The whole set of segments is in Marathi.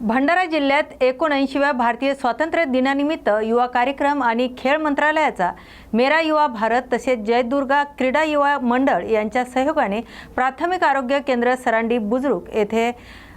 भंडारा जिल्ह्यात एकोणऐंशीव्या भारतीय स्वातंत्र्य दिनानिमित्त युवा कार्यक्रम आणि खेळ मंत्रालयाचा मेरा युवा भारत तसेच जयदुर्गा क्रीडा युवा मंडळ यांच्या सहयोगाने प्राथमिक आरोग्य केंद्र सरांडी बुजुर्ग येथे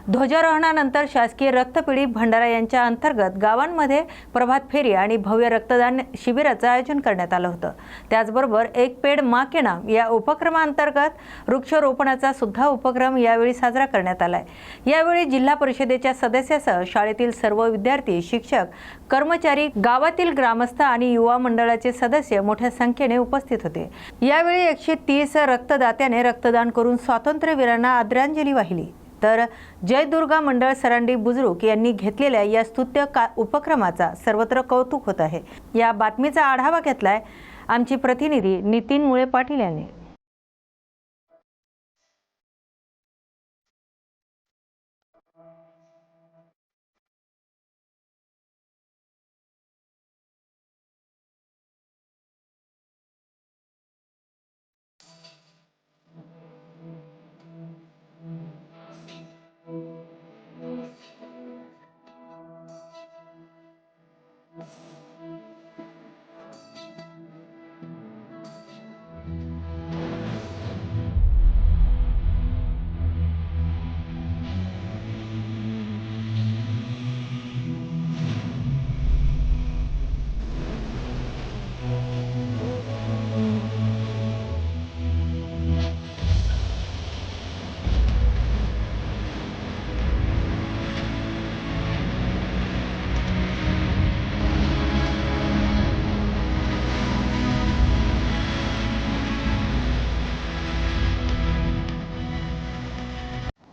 ध्वजारोहणानंतर शासकीय रक्तपिढी भंडारा यांच्या अंतर्गत गावांमध्ये प्रभात फेरी आणि भव्य रक्तदान शिबिराचं आयोजन करण्यात आलं होतं. त्याचबरोबर एक पेड मा के नाम या उपक्रमाअंतर्गत वृक्षारोपणाचा सुद्धा उपक्रम यावेळी साजरा करण्यात आलाय. यावेळी जिल्हा परिषदेच्या सदस्यासह शाळेतील सर्व विद्यार्थी शिक्षक कर्मचारी गावातील ग्रामस्थ आणि युवा मंडळाचे सदस्य मोठ्या संख्येने उपस्थित होते. यावेळी एकशे तीस रक्तदात्याने रक्तदान करून स्वातंत्र्यवीरांना आदरांजली वाहिली. तर जयदुर्गा मंडळ सरांडी बुजरुक यांनी घेतलेल्या या स्तुत्य का उपक्रमाचा सर्वत्र कौतुक होत आहे. या बातमीचा आढावा घेतलाय आमची प्रतिनिधी नितीन मुळे पाटील यांनी.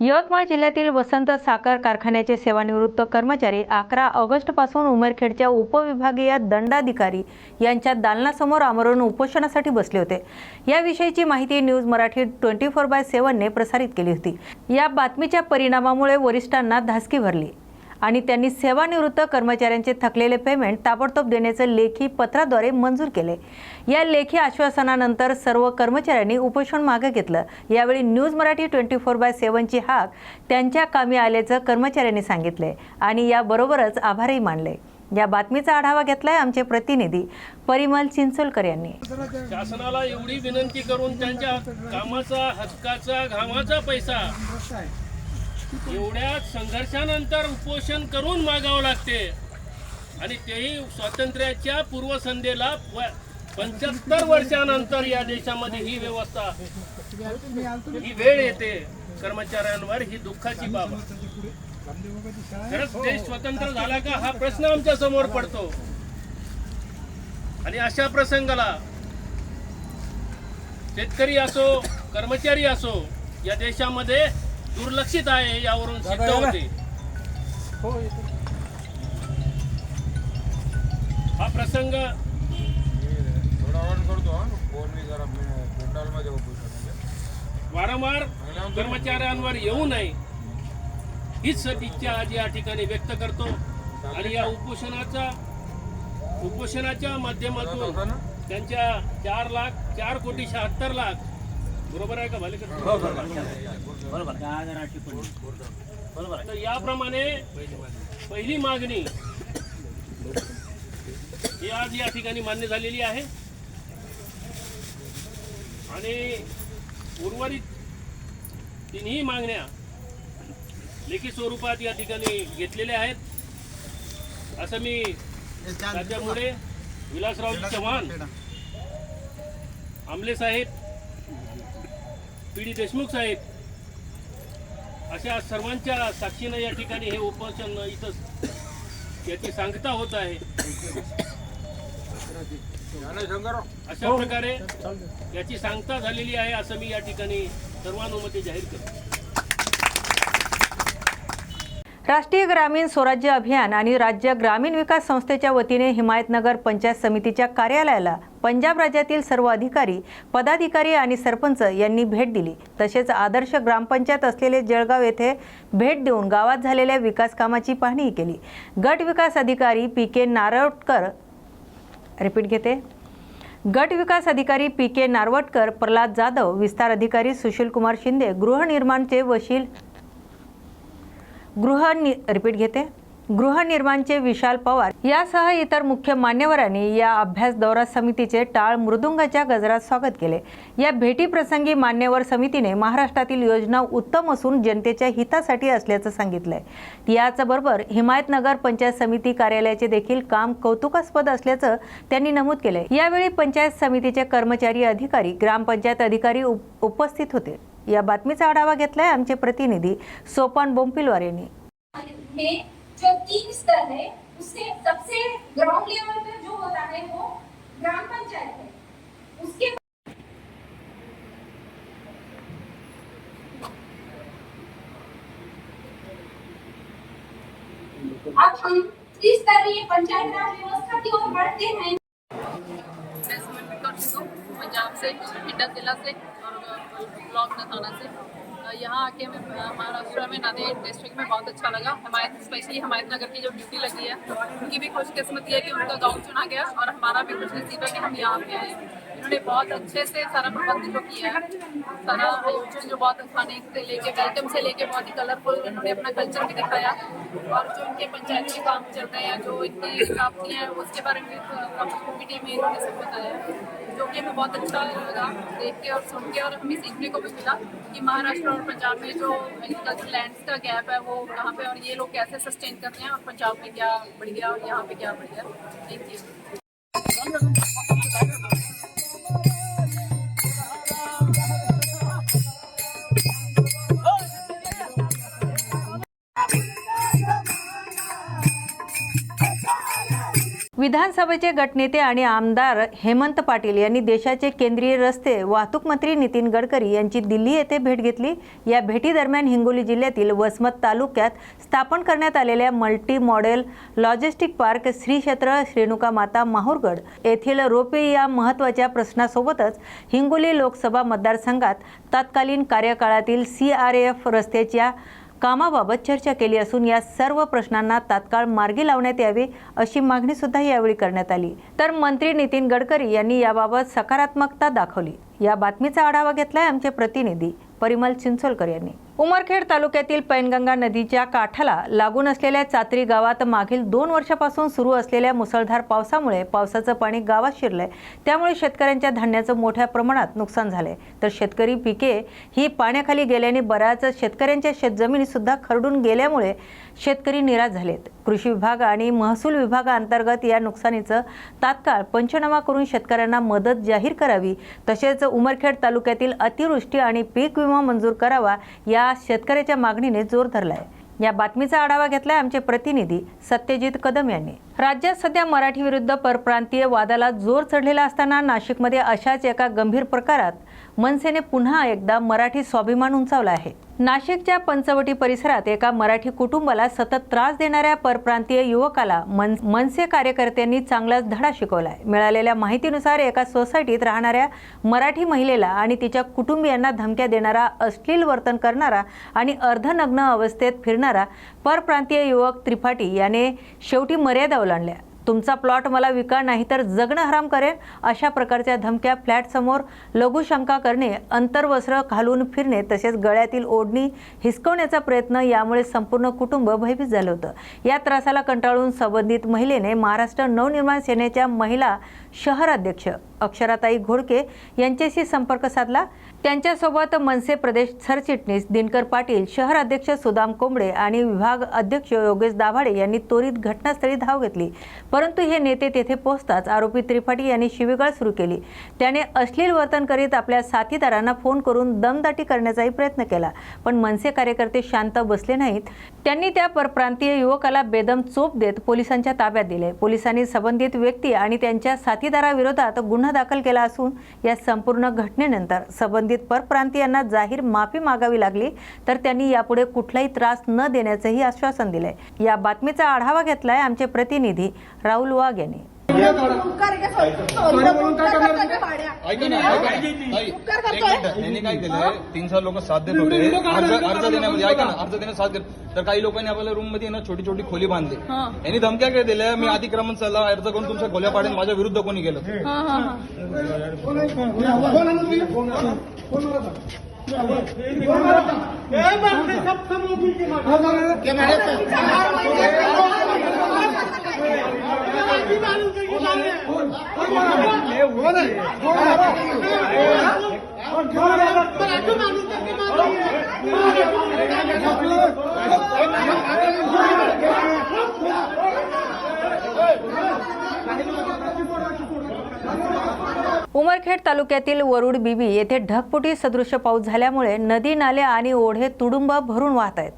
यवतमाळ जिल्ह्यातील वसंत साखर कारखान्याचे सेवानिवृत्त कर्मचारी अकरा ऑगस्टपासून उमरखेडच्या उपविभागीय दंडाधिकारी यांच्या दालनासमोर आमरण उपोषणासाठी बसले होते. याविषयीची माहिती news Marathi twenty four by सेव्हनने प्रसारित केली होती. या बातमीच्या परिणामामुळे वरिष्ठांना धासकी भरली. आणि त्यांनी सेवानिवृत्त कर्मचाऱ्यांचे थकलेले पेमेंट ताबडतोब देण्याचं लेखी पत्राद्वारे मंजूर केले. या लेखी आश्वासनानंतर सर्व कर्मचाऱ्यांनी उपोषण मागे घेतलं. यावेळी news Marathi twenty four by सेवनची हाक त्यांच्या कामी आल्याचं कर्मचाऱ्यांनी सांगितले आणि याबरोबरच आभारही मानले. या बातमीचा आढावा घेतलाय आमचे प्रतिनिधी परिमल चिंचोलकर यांनी. शासनाला एवढी विनंती करून त्यांच्या कामाचा हक्काचा घामाचा पैसा एवढ्या संघर्षानंतर उपोषण करून मागावं लागते. आणि तेही स्वातंत्र्याच्या पूर्वसंध्येला पंच्याहत्तर वर्षानंतर या देशामध्ये ही व्यवस्था ही वेळ येते. कर्मचाऱ्यांवर ही दुःखाची बाब. खरंच देश स्वतंत्र झाला का हा प्रश्न आमच्यासमोर पडतो. आणि अशा प्रसंगाला शेतकरी असो कर्मचारी असो या देशामध्ये दुर्लक्षित आहे यावरून सिद्ध होते. हा प्रसंग थोडा ऑन करतो हा. फोन मी जरा पोर्टलमध्ये ओपन वारंवार कर्मचाऱ्यांवर येऊ नये. हीच इच्छा आज या ठिकाणी व्यक्त करतो. आणि या उपोषणाचा उपोषणाच्या माध्यमातून त्यांच्या चार लाख चार कोटी शहात्तर लाख बरोबर आहे का भालेकर तर याप्रमाणे पहिली मागणी ही आज या ठिकाणी मान्य झालेली आहे. आणि उर्वरित तिन्ही मागण्या लेखी स्वरूपात या ठिकाणी घेतलेल्या आहेत. असं मी त्याच्यामुळे विलासरावजी चव्हाण आमले साहेब पी डी देशमुख साहेब अशा सर्वांच्या साक्षीनं या ठिकाणी हे उपोषण इथं याची सांगता होत आहे. अशा प्रकारे याची सांगता झालेली आहे असं मी या ठिकाणी सर्वानुमते जाहीर करतो. राष्ट्रीय ग्रामीण स्वराज्य अभियान आणि राज्य ग्रामीण विकास संस्थेच्या वतीने हिमायतनगर पंचायत समितीच्या कार्यालयाला पंजाब राज्यातील सर्व अधिकारी पदाधिकारी आणि सरपंच यांनी भेट दिली. तसेच आदर्श ग्रामपंचायत असलेले जळगाव येथे भेट देऊन गावात झालेल्या विकास कामाची पाहणी केली. गट विकास अधिकारी पी के नारवटकर रिपीट घेते. गट विकास अधिकारी पी के नारवटकर प्रल्हाद जाधव विस्तार अधिकारी सुशील कुमार शिंदे गृहनिर्माणचे वशील गृह रिपीट घेते. गृहनिर्माणचे विशाल पवार यासह इतर मुख्य मान्यवरांनी या अभ्यास दौरा समितीचे टाळ मृदुंगाच्या गजरात स्वागत केले. या भेटीप्रसंगी मान्यवर समितीने महाराष्ट्रातील योजना उत्तम असून जनतेच्या हितासाठी असल्याचं सांगितलंय. याचबरोबर हिमायतनगर पंचायत समिती कार्यालयाचे देखील काम कौतुकास्पद असल्याचं त्यांनी नमूद केलंय. यावेळी पंचायत समितीचे कर्मचारी अधिकारी ग्रामपंचायत अधिकारी उप- उपस्थित होते. या बातमीचा आढावा घेतलाय आमचे प्रतिनिधी सोपान बोंपिलवार यांनी. जो तीन स्तर है, उससे सबसे ग्राउंड लेवल पे जो होता है वो ग्राम पंचायत है। उसके अब हम त्रिस्तरीय पंचायत राज व्यवस्था की ओर बढ़ते हैं। पंजाब से इंडा जिला से और ब्लॉक नथाना से। यहाँ आके हमें महाराष्ट्र में नांदेड़ डिस्ट्रिक्ट में बहुत अच्छा लगा। हमारे स्पेशली हमारे नगर की जो ड्यूटी लगी है, उनकी भी खुशकिस्मती है कि उनका गाँव चुना गया और हमारा भी खुश है कि हम यहाँ पे आए। इन्होंने बहुत अच्छे से सारा प्रबंध जो किया है, सारा जो बहुत खाने से लेके वेलकम से लेके बहुत ही कलरफुल इन्होंने अपना कल्चर भी दिखाया और जो इनके पंचायत के काम चल रहे हैं, जो इनकी प्राप्तियाँ हैं, उसके बारे में मीडिया में इन्होंने सब बताया जो कि हमें बहुत अच्छा लगा देख के और सुन के और हमें सीखने को भी मिला कि महाराष्ट्र और पंजाब में जो एग्रीकल्चर लैंड्स का गैप है, वो कहाँ पे और ये लोग कैसे सस्टेन करते हैं और पंजाब में क्या बढ़ गया और यहाँ पे क्या बढ़ गया। थैंक यू विधानसभेचे गटनेते आणि आमदार हेमंत पाटील यांनी देशाचे केंद्रीय रस्ते वाहतूक मंत्री नितीन गडकरी यांची दिल्ली येथे भेट घेतली. या भेटीदरम्यान हिंगोली जिल्ह्यातील वसमत तालुक्यात स्थापन करण्यात आलेल्या multi modal logistic park Shri क्षेत्र रेणुका माता माहूरगड येथील रोपे या महत्त्वाच्या प्रश्नासोबतच हिंगोली लोकसभा मतदारसंघात तत्कालीन कार्यकाळातील सी आर एफ रस्त्याच्या कामाबाबत चर्चा केली असून या सर्व प्रश्नांना तात्काळ मार्गी लावण्यात यावे अशी मागणी सुद्धा यावेळी करण्यात आली. तर मंत्री नितीन गडकरी यांनी याबाबत सकारात्मकता दाखवली. या बातमीचा आढावा घेतलाय आमचे प्रतिनिधी परिमल चिंचोलकर यांनी. उमरखेड तालुक्यातील पैनगंगा नदीच्या काठाला लागून असलेल्या चात्री गावात मागील दोन वर्षापासून सुरू असलेल्या मुसळधार पावसामुळे पावसाचं पाणी गावात शिरलंय. त्यामुळे शेतकऱ्यांच्या धान्याचं मोठ्या प्रमाणात नुकसान झालंय. तर शेतकरी पिके ही पाण्याखाली गेल्याने बऱ्याच शेतकऱ्यांच्या शेतजमिनी सुद्धा खरडून गेल्यामुळे शेतकरी निराश झालेत. कृषी विभाग आणि महसूल विभागाअंतर्गत या नुकसानीचं तात्काळ पंचनामा करून शेतकऱ्यांना मदत जाहीर करावी. तसेच उमरखेड तालुक्यातील अतिवृष्टी आणि पीक विमा मंजूर करावा या शेतकऱ्याच्या मागणीने जोर धरलाय. या बातमीचा आढावा घेतलाय आमचे प्रतिनिधी सत्यजित कदम यांनी. राज्यात सध्या मराठी विरुद्ध परप्रांतीय वादाला जोर चढलेला असताना नाशिकमध्ये अशाच एका गंभीर प्रकारात मनसेने पुन्हा एकदा मराठी स्वाभिमान उंचावला आहे. नाशिकच्या पंचवटी परिसरात एका मराठी कुटुंबाला सतत त्रास देणाऱ्या परप्रांतीय युवकाला मन मनसे कार्यकर्त्यांनी चांगलाच धडा शिकवलाय. मिळालेल्या माहितीनुसार एका सोसायटीत राहणाऱ्या मराठी महिलेला आणि तिच्या कुटुंबियांना धमक्या देणारा अश्लील वर्तन करणारा आणि अर्धनग्न अवस्थेत फिरणारा परप्रांतीय युवक त्रिपाठी याने शेवटी मर्यादा ओलांडल्या. तुमचा प्लॉट मला विका नाही तर जगणं हराम करेन अशा प्रकारच्या धमक्या फ्लॅटसमोर लघुशंका करणे अंतर्वस्त्र घालून फिरणे तसेच गळ्यातील ओढणी हिसकवण्याचा प्रयत्न यामुळे संपूर्ण कुटुंब भयभीत झालं होतं. या त्रासाला कंटाळून संबंधित महिलेने महाराष्ट्र नवनिर्माण सेनेच्या महिला शहराध्यक्ष अक्षराताई घोडके यांच्याशी संपर्क साधला. त्यांच्यासोबत मनसे प्रदेश सरचिटणीस दिनकर पाटील शहर अध्यक्ष सुदाम कोंबडे आणि विभाग अध्यक्ष योगेश दाभाडे यांनी त्वरित घटनास्थळी धाव घेतली. परंतु हे नेते तेथे पोहोचताच आरोपी त्रिपाठी यांनी शिवीगाळ सुरू केली. त्याने अश्लील वर्तन करीत आपल्या साथीदारांना फोन करून दमदाटी करण्याचाही प्रयत्न केला. पण मनसे कार्यकर्ते शांत बसले नाहीत. त्यांनी त्या परप्रांतीय युवकाला बेदम चोप देत पोलिसांच्या ताब्यात दिले. पोलिसांनी संबंधित व्यक्ती आणि त्यांच्या साथीदाराविरोधात गुन्हा दाखल केला असून या संपूर्ण घटनेनंतर संबंधित परप्रांतीयांना जाहीर माफी मागावी लागली तर त्यांनी यापुढे कुठलाही त्रास न देण्याचंही आश्वासन दिलंय या बातमीचा आढावा घेतलाय आमचे प्रतिनिधी राहुल वाघ यांनी. ऐका यांनी काय केलंय तीन चार लोक साथ देत होते अर्ज अर्ज देण्यामध्ये ऐका ना अर्ज देण्यात साथ देत तर काही लोकांनी आपल्या रूममध्ये ना छोटी छोटी खोली बांधली यांनी धमक्या काय दिल्या मी अतिक्रमण चला अर्ज करून तुमच्या खोल्या पाडेन माझ्या विरुद्ध कोणी केलं उमरखेड तालुक्यातील वरुड बीबी येथे ढगपुटी सदृश्य पाऊस झाल्यामुळे नदी नाले आणि ओढे तुडुंब भरून वाहत आहेत.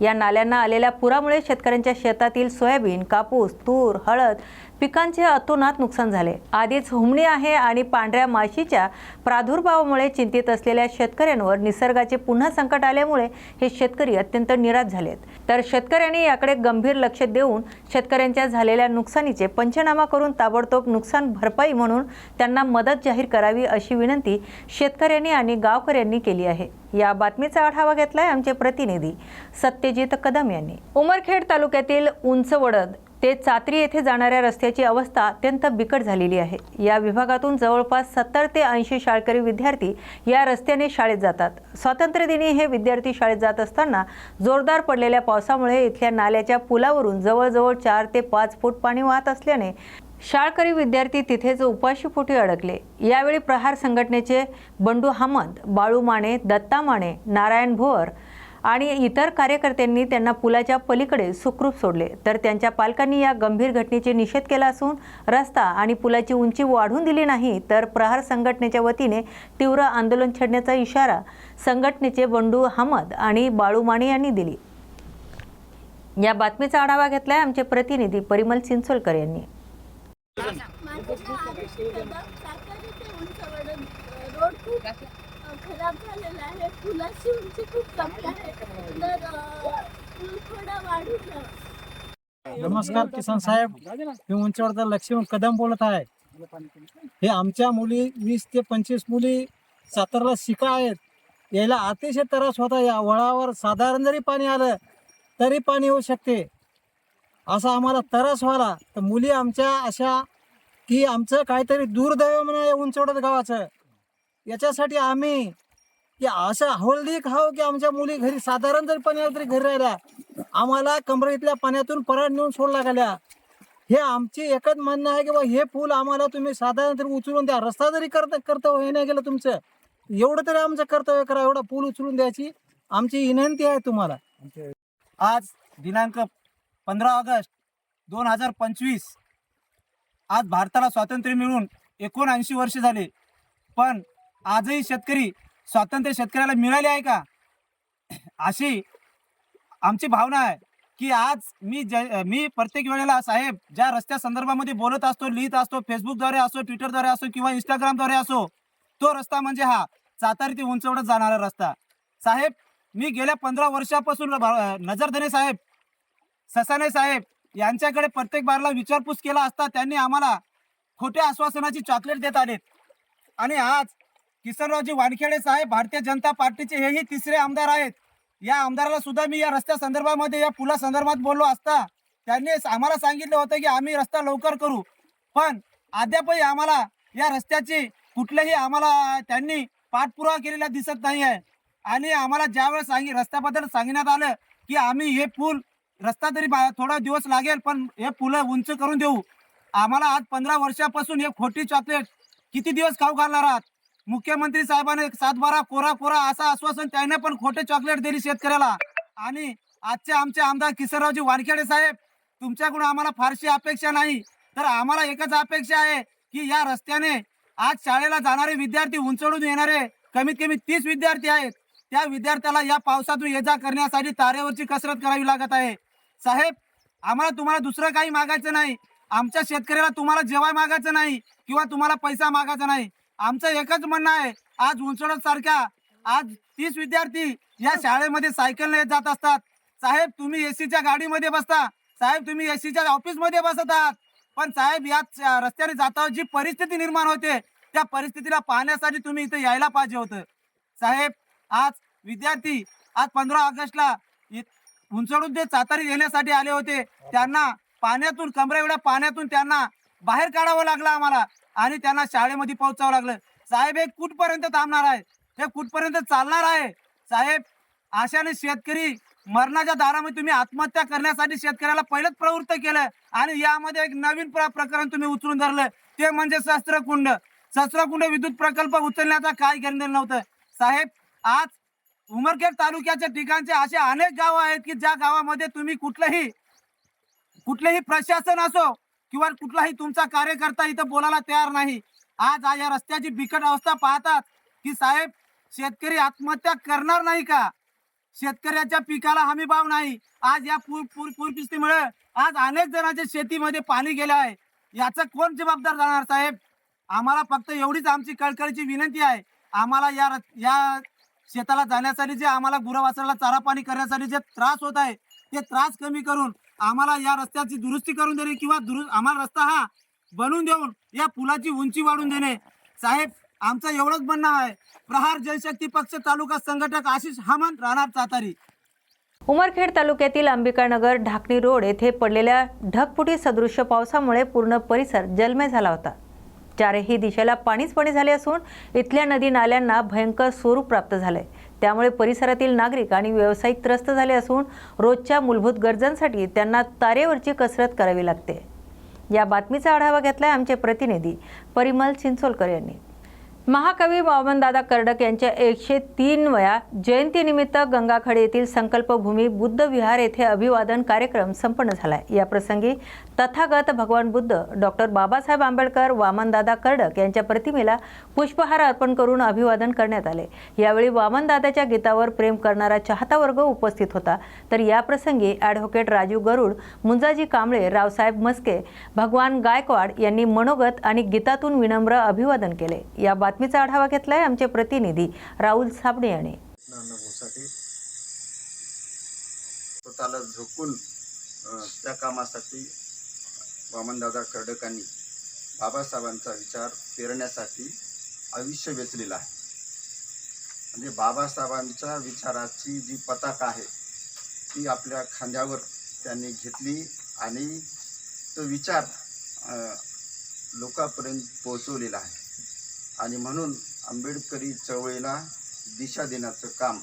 या नाल्यांना आलेल्या पुरामुळे शेतकऱ्यांच्या शेतातील सोयाबीन कापूस तूर हळद पिकांचे अतोनात नुकसान झाले. आधीच हुमणी आहे आणि पांढऱ्या माशीच्या प्रादुर्भावामुळे चिंतित असलेल्या शेतकऱ्यांवर निसर्गाचे पुन्हा संकट आल्यामुळे हे शेतकरी अत्यंत निराश झालेत. तर शेतकऱ्यांनी याकडे गंभीर लक्ष देऊन शेतकऱ्यांच्या झालेल्या नुकसानीचे पंचनामा करून ताबडतोब नुकसान भरपाई म्हणून त्यांना मदत जाहीर करावी अशी विनंती शेतकऱ्यांनी आणि गावकऱ्यांनी केली आहे. या बातमीचा आढावा घेतलाय आमचे प्रतिनिधी सत्यजित कदम यांनी. उमरखेड तालुक्यातील उंचवडद ते चात्री येथे जाणाऱ्या रस्त्याची अवस्था अत्यंत बिकट झालेली आहे. या विभागातून जवळपास सत्तर ते ऐंशी शाळकरी विद्यार्थी या रस्त्याने शाळेत जातात. स्वातंत्र्यदिनी हे विद्यार्थी शाळेत जात असताना जोरदार पडलेल्या पावसामुळे इथल्या नाल्याच्या पुलावरून जवळजवळ चार ते पाच फूट पाणी वाहत असल्याने शाळकरी विद्यार्थी तिथेच उपाशीपोटी अडकले यावेळी प्रहार संघटनेचे बंडू हामद बाळू माने दत्ता माने नारायण भोवर आणि इतर कार्यकर्त्यांनी त्यांना पुलाच्या पलीकडे सुखरूप सोडले. तर त्यांच्या पालकांनी या गंभीर घटनेचे निषेध केला असून रस्ता आणि पुलाची उंची वाढून दिली नाही तर प्रहार संघटनेच्या वतीने तीव्र आंदोलन छेडण्याचा इशारा संघटनेचे बंडू हमद आणि बाळू माने यांनी दिली. या बातमीचा आढावा घेतलाय आमचे प्रतिनिधी परिमल चिंचोलकर यांनी. रोड खूप खराब झालेला आहे उंची खूप कमी आहे तर थोडा नमस्कार किसन साहेब. मी उंचवडचा लक्ष्मण कदम बोलत आहे. हे आमच्या मुली वीस ते पंचवीस मुली सातारला शिका आहेत. यायला अतिशय त्रास होता या वळावर साधारण जरी पाणी आलं तरी पाणी येऊ शकते. असा आम्हाला त्रास व्हायला. तर मुली आमच्या अशा की आमचं काहीतरी दुर्दैव म्हणा या उंचवडत गावाचं. याच्यासाठी आम्ही की असं हवलदी खाऊ की आमच्या मुली घरी साधारण जरी पाणी तरी घरी राहिल्या आम्हाला कमरेतल्या पाण्यातून परत नेऊन सोडला गेल्या हे आमची एकच म्हणणं आहे की बा हे पूल आम्हाला तुम्ही साधारण तरी उचलून द्या. रस्ता जरी करता कर्तव्य हे नाही गेलं तुमचं एवढं तरी आमचं कर्तव्य करा. एवढा पूल उचलून द्यायची आमची विनंती आहे तुम्हाला. आज दिनांक पंधरा ऑगस्ट दोन हजार पंचवीस. आज भारताला स्वातंत्र्य मिळून एकोणऐंशी वर्ष झाले. पण आजही शेतकरी स्वातंत्र्य शेतकऱ्याला मिळाले आहे का? अशी आमची भावना आहे की आज मी ज मी प्रत्येक वेळेला साहेब ज्या रस्त्या संदर्भामध्ये बोलत असतो लिहित असतो फेसबुकद्वारे असो ट्विटरद्वारे असो किंवा इंस्टाग्रामद्वारे असो तो रस्ता म्हणजे हा सातारी ते उंचवडत जाणारा रस्ता. साहेब मी गेल्या पंधरा वर्षापासून नजरधने साहेब ससाने साहेब यांच्याकडे प्रत्येक बारला विचारपूस केला असता त्यांनी आम्हाला खोट्या आश्वासनाची चॉकलेट देत आलेत. आणि आज किसनरावजी वानखेडे साहेब भारतीय जनता पार्टीचे हेही तिसरे आमदार आहेत. या आमदाराला सुद्धा मी या रस्त्या संदर्भामध्ये या पुला संदर्भात बोललो असता त्यांनी आम्हाला सांगितलं होतं की आम्ही रस्ता लवकर करू. पण अद्यापही आम्हाला या रस्त्याची कुठल्याही आम्हाला त्यांनी पाठपुरावा केलेला दिसत नाही आहे आणि आम्हाला ज्यावेळेस सांगी रस्त्याबद्दल सांगण्यात आलं की आम्ही हे पूल रस्ता तरी बा- थोडा दिवस लागेल पण हे पुलं उंच करून देऊ. आम्हाला आज पंधरा वर्षापासून हे खोटी चॉकलेट किती दिवस खाऊ घालणार आहात? मुख्यमंत्री साहेबांनी सातबारा कोरा कोरा असं आश्वासन त्याने पण खोटे चॉकलेट दिली शेतकऱ्याला. आणि आजचे आमचे आमदार किशोररावजी वानखेडे साहेब तुमच्याकडून आम्हाला फारशी अपेक्षा नाही. तर आम्हाला एकच अपेक्षा आहे की या रस्त्याने आज शाळेला जाणारे विद्यार्थी उंचडून येणारे कमीत कमी तीस विद्यार्थी आहेत. त्या विद्यार्थ्याला या पावसातून ये जा करण्यासाठी तारेवरची कसरत करावी लागत आहे. साहेब आम्हाला तुम्हाला दुसरं काही मागायचं नाही. आमच्या शेतकऱ्याला तुम्हाला जेवाय मागायचं नाही किंवा तुम्हाला पैसा मागायचा नाही. आमचं एकच म्हणणं आहे आज उंचवडत सारख्या आज तीस विद्यार्थी या शाळेमध्ये सायकलने येत जात असतात. साहेब तुम्ही एसीच्या गाडीमध्ये बसता. साहेब तुम्ही एसीच्या ऑफिसमध्ये बसत आहात. पण साहेब या रस्त्याने जाता जी परिस्थिती निर्माण होते त्या परिस्थितीला पाहण्यासाठी तुम्ही इथे यायला पाहिजे होतं. साहेब आज विद्यार्थी आज पंधरा ऑगस्टला उंचडून ते चातारी येण्यासाठी आले होते. त्यांना पाण्यातून कमरे एवढ्या पाण्यातून त्यांना बाहेर काढावं लागलं आम्हाला आणि त्यांना शाळेमध्ये पोहोचावं लागलं. साहेब हे कुठपर्यंत थांबणार आहे? हे कुठपर्यंत चालणार आहे? साहेब अशाने शेतकरी मरणाच्या दारामध्ये तुम्ही आत्महत्या करण्यासाठी शेतकऱ्याला पहिलंच प्रवृत्त केलं आणि यामध्ये एक नवीन प्रकरण तुम्ही उचलून धरलं. ते म्हणजे शस्त्रकुंड. शस्त्रकुंड विद्युत प्रकल्प उचलण्याचा काय घेणं नव्हतं. साहेब आज उमरखेड तालुक्याच्या ठिकाणचे असे अनेक गाव आहेत की ज्या गावामध्ये तुम्ही कुठलंही कुठलेही प्रशासन असो किंवा कुठलाही तुमचा कार्यकर्ता इथं बोलायला तयार नाही. आज या रस्त्याची बिकट अवस्था पाहतात की साहेब शेतकरी आत्महत्या करणार नाही का? शेतकऱ्याच्या पिकाला हमी भाव नाही. आज या पूर पूर पूरपिस्तीमुळे आज अनेक जणांच्या शेतीमध्ये पाणी गेलं आहे. याचं कोण जबाबदार जाणार साहेब? आम्हाला फक्त एवढीच आमची कळकळीची विनंती आहे. आम्हाला या या शेताला जाण्यासाठी जे आम्हाला गुरावासराला चारा पाणी करण्यासाठी जे त्रास होत आहे ते त्रास कमी करून आम्हाला या रस्त्याची दुरुस्ती करून देणे किंवा दुरु आम्हाला रस्ता हा बनवून देऊन या पुलाची उंची वाढून देणे. साहेब आमचं एवढंच म्हणणं आहे. प्रहार जनशक्ती पक्ष तालुका संघटक आशिष हमान राहणार चातारी. उमरखेड तालुक्यातील अंबिकानगर ढाकणी रोड येथे पडलेल्या ढगफुटी सदृश्य पावसामुळे पूर्ण परिसर जलमय झाला होता. चारही दिशेला पाणीच पाणी झाले असून इथल्या नदी नाल्यांना भयंकर स्वरूप प्राप्त झालं आहे त्यामुळे परिसरातील नागरिक आणि व्यावसायिक त्रस्त झाले असून रोजच्या मूलभूत गरजांसाठी त्यांना तारेवरची कसरत करावी लागते. या बातमीचा आढावा घेतलाय आमचे प्रतिनिधी परिमल चिंचोलकर यांनी. महाकवी वामनदादा कर्डक यांच्या एकशे तीन वया जयंतीनिमित्त गंगाखडे येथील संकल्पभूमी बुद्ध विहार येथे अभिवादन कार्यक्रम संपन्न झाला या प्रसंगी तथागत भगवान बुद्ध डॉक्टर बाबासाहेब आंबेडकर वामनदादा कर्डक यांच्या प्रतिमेला पुष्पहार अर्पण करून अभिवादन करण्यात आले. यावेळी वामनदादाच्या गीतावर प्रेम करणारा चाहता वर्ग उपस्थित होता. तर या प्रसंगी ॲडव्होकेट राजू गरुड मुंजाजी कांबळे रावसाहेब मस्के भगवान गायकवाड यांनी मनोगत आणि गीतातून विनम्र अभिवादन केले. या बातमीचा आढावा घेतलाय आमचे प्रतिनिधी राहुल साबणे यांनी. स्वतःला झोकून त्या कामासाठी वामनदादा कर्डकांनी बाबासाहेबांचा विचार पेरण्यासाठी आयुष्य वेचलेलं आहे. म्हणजे बाबासाहेबांच्या विचाराची जी पताका आहे ती आपल्या खांद्यावर त्यांनी घेतली आणि तो विचार लोकांपर्यंत पोहोचवलेला आहे. आणि म्हणून आंबेडकरी चळवळीला दिशा देण्याचं काम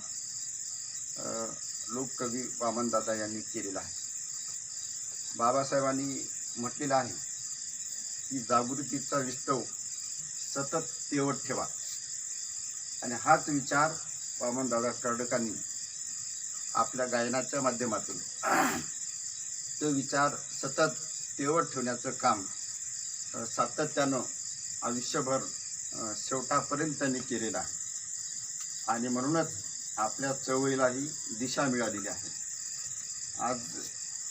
लोककवी वामनदादा यांनी केलेलं आहे. बाबासाहेबांनी म्हटलेलं आहे की जागृतीचा विस्तव सतत तेवत ठेवा. आणि हाच विचार वामनदादा कर्डकांनी आपल्या गायनाच्या माध्यमातून तो विचार सतत तेवत ठेवण्याचं काम सातत्यानं आयुष्यभर शेवटापर्यंत त्यांनी केलेला आहे. आणि म्हणूनच आपल्या चळवळीलाही दिशा मिळालेली आहे. आज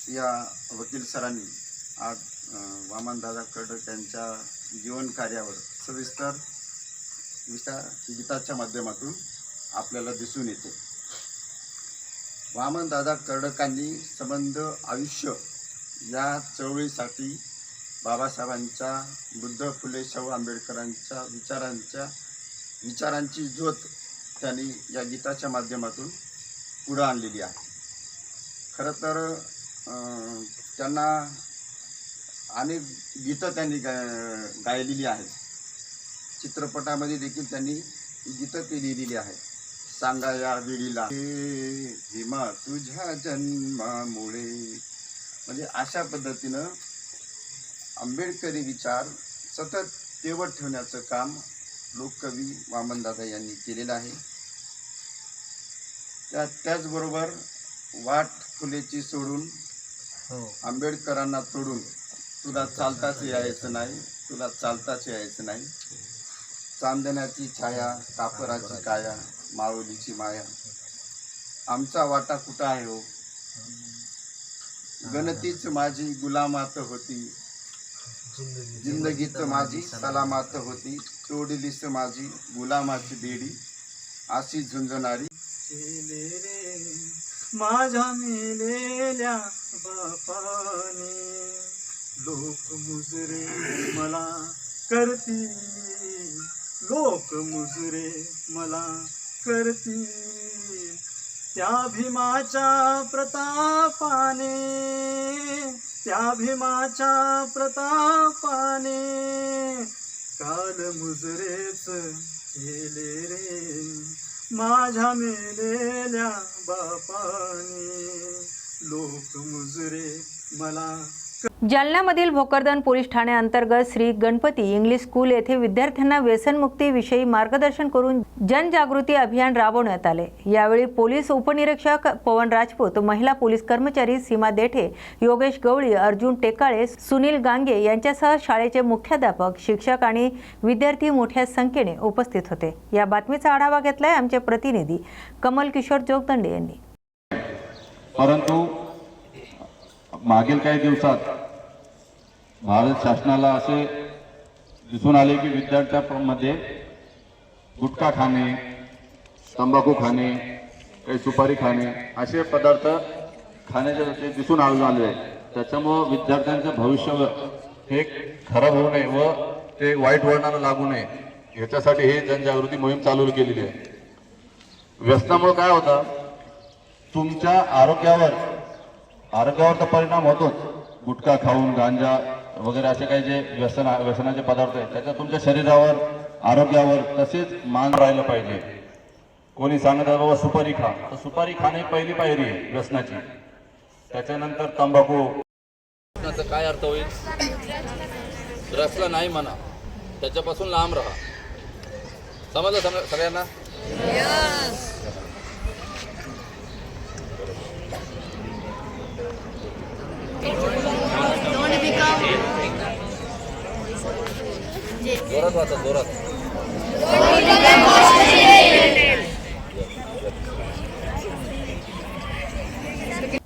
या वकील सरांनी आज वामनदादा कर्डक यांच्या जीवन कार्यावर सविस्तर विस्तार गीताच्या माध्यमातून आपल्याला दिसून येते. वामनदादा कर्डकांनी संबंध आयुष्य या चळवळीसाठी बाबासाहेबांच्या बुद्ध फुले शाहू आंबेडकरांच्या विचारांच्या विचारांची ज्योत त्यांनी या गीताच्या माध्यमातून पुढं आणलेली आहे. खरं तर त्यांना अनेक गीतं त्यांनी गाय गायलेली आहेत. चित्रपटामध्ये देखील त्यांनी गीतं ती लिहिलेली आहेत. सांगा या वेळीला "हे भीमा तुझ्या जन्मामुळे म्हणजे अशा पद्धतीनं आंबेडकरी विचार सतत तेवत ठेवण्याचं काम लोककवी वामनदादा यांनी केलेलं आहे. त्या त्याचबरोबर वाट फुलेची सोडून आंबेडकरांना तोडून तुला चालताच यायचं नाही. तुला चालताच यायचं नाही. चांदण्याची छाया कापराची काया माऊलीची माया. आमचा वाटा कुठं आहे हो? गणतीच माझी गुलामात होती. जिंदगीत माझी सलामात होती तोडलीस माझी गुलामाची बेडी अशी झुंजणारी. माझ्या मेलेल्या बापाने लोक मुजरे मला करती लोक मुजरे मला करती त्या भीमाच्या प्रतापाने त्या भीमाच्या प्रतापाने काल मुजरेच केले रे. माझ्या मेलेल्या बापाने लोक मुजरे मला जालन्यामधील भोकरदन पोलीस ठाण्याअंतर्गत श्री गणपती इंग्लिश स्कूल येथे विद्यार्थ्यांना व्यसनमुक्तीविषयी मार्गदर्शन करून जनजागृती अभियान राबवण्यात आले. यावेळी पोलीस उपनिरीक्षक पवन राजपूत महिला पोलीस कर्मचारी सीमा देठे योगेश गवळी अर्जुन टेकाळे सुनील गांगे यांच्यासह शाळेचे मुख्याध्यापक शिक्षक आणि विद्यार्थी मोठ्या संख्येने उपस्थित होते. या बातमीचा आढावा घेतलाय आमचे प्रतिनिधी कमल किशोर जोगदंडे यांनी. परंतु मागील काही दिवसात भारत शासनाला असे दिसून आले की विद्यार्थ्यांमध्ये गुटखा खाणे तंबाखू खाणे काही सुपारी खाणे असे पदार्थ खाण्याचे ते दिसून आले आले त्याच्यामुळं विद्यार्थ्यांचं भविष्य हे खराब होऊ नये व ते वाईट वळणाला लागू नये. याच्यासाठी हे जनजागृती मोहीम चालू केलेली आहे. व्यसनामुळे काय होतं? तुमच्या आरोग्यावर आरोग्यावर तर परिणाम होतोच. गुटखा खाऊन गांजा वगैरे असे काही जे व्यसन व्यसनाचे पदार्थ आहेत त्याचा तुमच्या शरीरावर आरोग्यावर तसेच मान राहिलं पाहिजे. कोणी सांगत आहे बाबा सुपारी खा. तर सुपारी खाणे पहिली पायरी आहे व्यसनाची. त्याच्यानंतर तंबाखू. व्यसनाचा काय अर्थ होईल? रसला नाही म्हणा. त्याच्यापासून लांब राहा. समजलं सगळ्यांना? जोरात वाचा जोरात.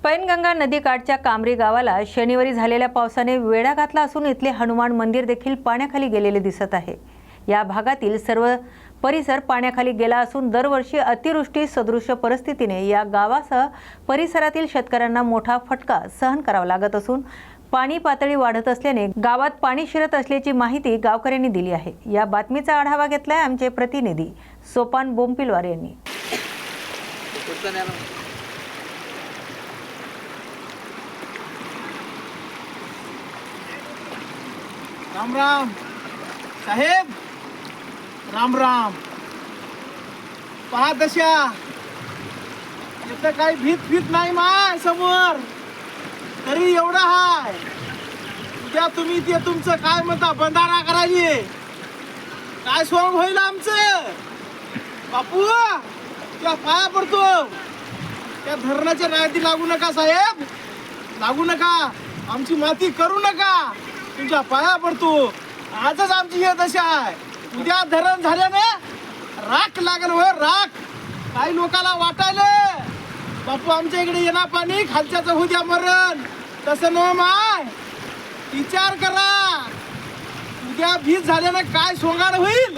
पैनगंगा नदीकाठच्या कामरी गावाला शनिवारी झालेल्या पावसाने वेढा घातला असून इथले हनुमान मंदिर देखील पाण्याखाली गेलेले दिसत आहे. या भागातील सर्व परिसर पाण्याखाली गेला असून दरवर्षी अतिवृष्टी सदृश्य परिस्थितीने या गावासह परिसरातील शेतकऱ्यांना मोठा फटका सहन करावा लागत असून पाणी पातळी वाढत असल्याने गावात पाणी शिरत असल्याची माहिती गावकऱ्यांनी दिली आहे. या बातमीचा आढावा घेतलाय आमचे प्रतिनिधी सोपान बोंपिलवार यांनी. राम राम. साहेब राम राम. पहा दशा. इथं काही भीत भीत नाही माय समोर. तरी एवढा हाय. उद्या तुम्ही ते तुमचं काय म्हणता बंधारा करायचे काय स्वरूप होईल आमचं? बापू त्या पाया पडतो. त्या धरणाच्या रायती लागू नका साहेब. लागू नका. आमची माती करू नका. तुमच्या पाया पडतो. आजच आमची हे दशा आहे. उद्या धरण झाल्याने राख लागल व राख. काही लोकाला वाटायला. बापू आमच्या इकडे येणार पाणी खालच्याच होऊ द्या मरण. तसं न माय. विचार करा. उद्या भीज झाल्यानं काय सोंगाड होईल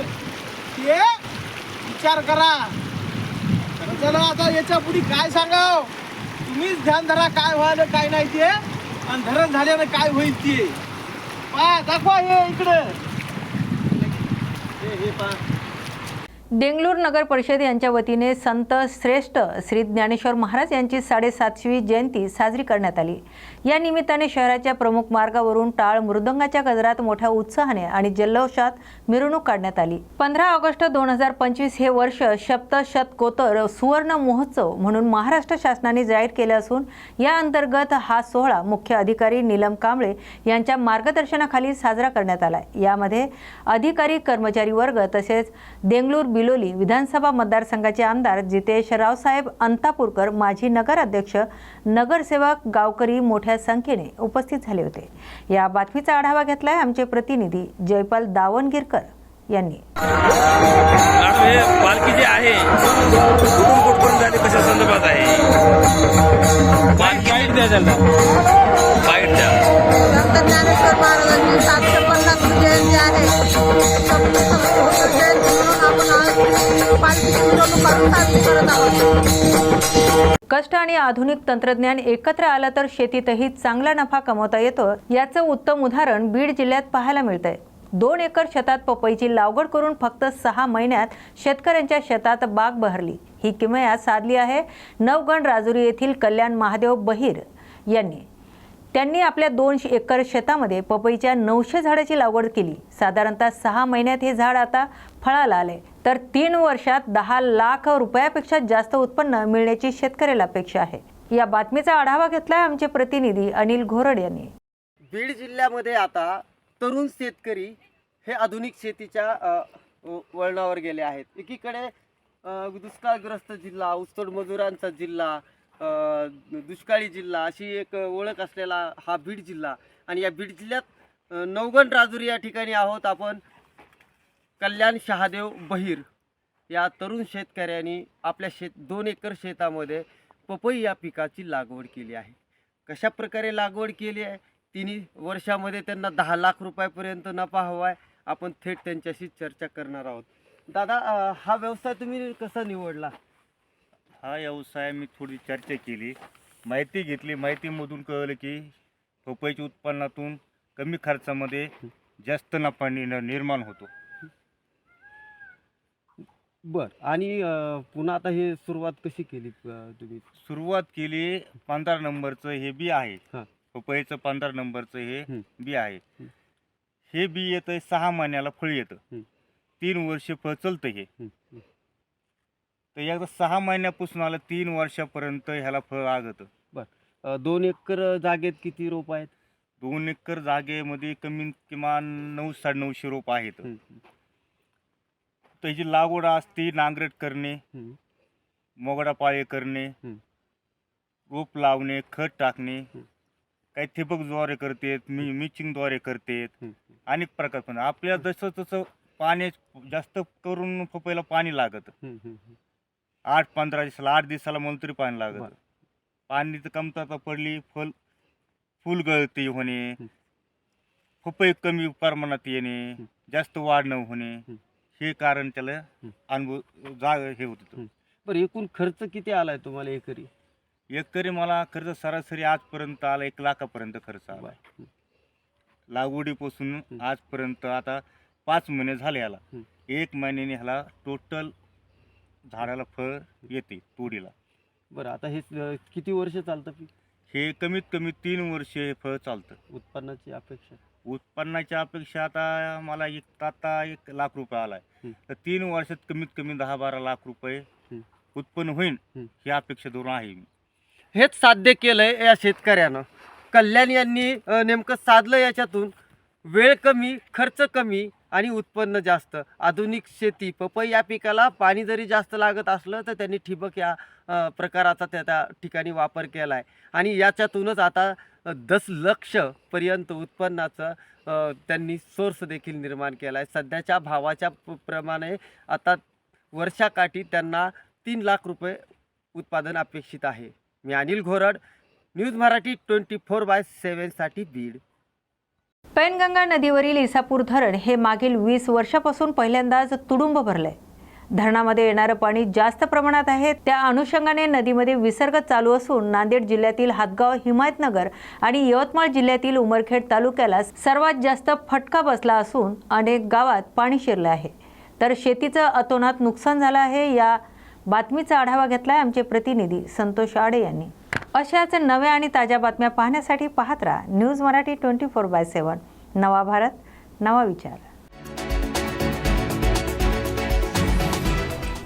ते विचार करा. तर चला आता याच्यापुढे काय सांगाव? तुम्हीच ध्यान धरा काय व्हायला काय नाही ते. आणि धरण झाल्यानं काय होईल ते. पा दाखवा हे इकडं. हे हे पा देंगलूर नगर परिषद यांच्या वतीने संत श्रेष्ठ श्री ज्ञानेश्वर महाराज यांची साडेसातशेवी जयंती साजरी करण्यात आली. या निमित्ताने शहराच्या प्रमुख मार्गावरून टाळ मृदंगाच्या गजरात मोठ्या उत्साहाने आणि जल्लोषात मिरवणूक काढण्यात आली. पंधरा ऑगस्ट दोन हजार पंचवीस हे वर्ष सप्तशतकोत्तर सुवर्ण महोत्सव म्हणून महाराष्ट्र शासनाने जाहीर केले असून या अंतर्गत हा सोहळा मुख्य अधिकारी नीलम कांबळे यांच्या मार्गदर्शनाखाली साजरा करण्यात आला. यामध्ये अधिकारी कर्मचारी वर्ग तसेच देंगलूर बिलोली विधानसभा मतदारसंघाचे आमदार जितेश रावसाहेब अंतापूरकर माजी नगराध्यक्ष नगरसेवक गावकरी मोठ्या संख्येने उपस्थित झाले होते. या बातमीचा आढावा घेतलाय आमचे प्रतिनिधी जयपाल दावणगिरकर यांनी. हे पालखी जी आहे कशा संदर्भात आहे. कष्ट आणि आधुनिक तंत्रज्ञान एकत्र आलं तर शेतीतही चांगला नफा कमवता येतो. याचं उत्तम उदाहरण बीड जिल्ह्यात पाहायला मिळतंय. दोन एकर शेतात पपईची लागवड करून फक्त सहा महिन्यात शेतकऱ्यांच्या शेतात बाग बहरली. ही किमया साधली आहे नवगण राजुरी येथील कल्याण महादेव बहिर यांनी. त्यांनी आपल्या दोन एकर शेतामध्ये पपईच्या नऊशे झाडाची लागवड केली. साधारणतः सहा महिन्यात हे झाड आता फळाला आले तर तीन वर्षात दहा लाख रुपयापेक्षा जास्त उत्पन्न मिळण्याची शेतकऱ्याला अपेक्षा आहे. या बातमीचा आढावा घेतलाय आमचे प्रतिनिधी अनिल घोरड यांनी. बीड जिल्ह्यामध्ये आता तरुण शेतकरी हे आधुनिक शेतीच्या वळणावर गेले आहेत. एकीकडे दुष्काळग्रस्त जिल्हा ऊसतोड मजुरांचा जिल्हा दुष्काळी जिल्हा अशी एक ओळख असलेला हा बीड जिल्हा. आणि या बीड जिल्ह्यात नवगण राजुरी या ठिकाणी आहोत आपण. कल्याण शहादेव बहीर या तरुण शेतकऱ्यांनी आपल्या शेत दोन एकर शेतामध्ये पपई या पिकाची लागवड केली आहे. कशा प्रकारे लागवड केली आहे? तिन्ही वर्षामध्ये त्यांना दहा लाख रुपयापर्यंत नफा हवा आहे आपण थेट त्यांच्याशी चर्चा करणार आहोत. दादा हा व्यवसाय तुम्ही कसा निवडला? हा व्यवसाय मी थोडी चर्चा केली. माहिती घेतली. माहितीमधून कळलं की पपईच्या उत्पन्नातून कमी खर्चामध्ये जास्त नफा निर्माण होतो. बर. आणि अं, पुन्हा आता हे सुरुवात कशी केली अं, तुम्ही? सुरुवात केली पंधरा नंबरचं हे बी आहे. हा. पपईचं पंधरा नंबरचं हे हं. बी आहे. हं. हे बी येतं सहा महिन्याला फळ येतं. तीन वर्ष फळ चलतं हे. हं, हं. तर एकदा सहा महिन्यापासून आलं तीन वर्षापर्यंत ह्याला फळ लागतं अं, दोन एकर जागेत किती रोप आहेत? दोन एकर जागेमध्ये कमीत किमान नऊ साडेनऊशे रोप आहेत. हं, त्याची लागवड असते नांगरट करणे मोगडा पाळे करणे. रोप लावणे खत टाकणे. काही ठिबकद्वारे करतेत मी मिचिंगद्वारे करतेत. अनेक प्रकार पण आपल्याला जसं तसं पाणी जास्त करून पपईला पाणी लागत. आठ पंधरा दिवसाला आठ दिवसाला मला तरी पाणी लागत बरं. पाण्याची कमतरता पडली फल फुल गळती होणे हं. पपई कमी प्रमाणात येणे हं. जास्त वाढ न होणे हं. हे कारण त्याला. अनुभव जाग हे होत. बरं एकूण खर्च किती आलाय तुम्हाला एकरी एकरी मला खर्च सरासरी आजपर्यंत आला एक लाखापर्यंत खर्च आला. लागवडीपासून. आजपर्यंत आता पाच महिने झाले ह्याला हं. एक महिन्याने ह्याला टोटल झाडाला फळ येते तोडीला बरं आता हे किती वर्ष चालतं पीक हे कमीत कमी तीन वर्ष हे फळ चालतं उत्पन्नाची अपेक्षा उत्पन्नाच्या अपेक्षा आता मला एक आता एक लाख रुपये आलाय हं. तर तीन वर्षात कमीत कमी दहा बारा लाख रुपये हं. उत्पन्न होईल हं. ही अपेक्षा धरून आहे मी हेच साध्य केलंय या शेतकऱ्यानं कल्याण यांनी अ, नेमकं साधलं याच्यातून वेळ कमी खर्च कमी आणि उत्पन्न जास्त आधुनिक शेती पपई या पिकाला पाणी जरी जास्त लागत असलं तर त्यांनी ठिबक या अ, प्रकाराचा त्या त्या ठिकाणी वापर केला आहे आणि याच्यातूनच आता दस लक्षपर्यंत पर्यंत त्यांनी सोर्स देखील निर्माण केला आहे सध्याच्या भावाच्या प्रमाणे आता वर्षाकाठी त्यांना तीन लाख रुपये उत्पादन अपेक्षित आहे. मी Anil Ghorad news Marathi twenty four by सेवनसाठी Beed. Painganga नदीवरील इसापूर धरण हे मागील वीस वर्षापासून पहिल्यांदाच तुडुंब भरलं आहे धरणामध्ये येणारं पाणी जास्त प्रमाणात आहे त्या अनुषंगाने नदीमध्ये विसर्ग चालू असून नांदेड जिल्ह्यातील हातगाव हिमायतनगर आणि यवतमाळ जिल्ह्यातील उमरखेड तालुक्याला सर्वात जास्त फटका बसला असून अनेक गावात पाणी शिरलं आहे. तर शेतीचं अतोनात नुकसान झालं आहे या बातमीचा आढावा घेतलाय आमचे प्रतिनिधी संतोष आडे यांनी. अशाच नव्या आणि ताज्या बातम्या पाहण्यासाठी पाहत राहा news Marathi twenty four by seven. नवा भारत नवा विचार.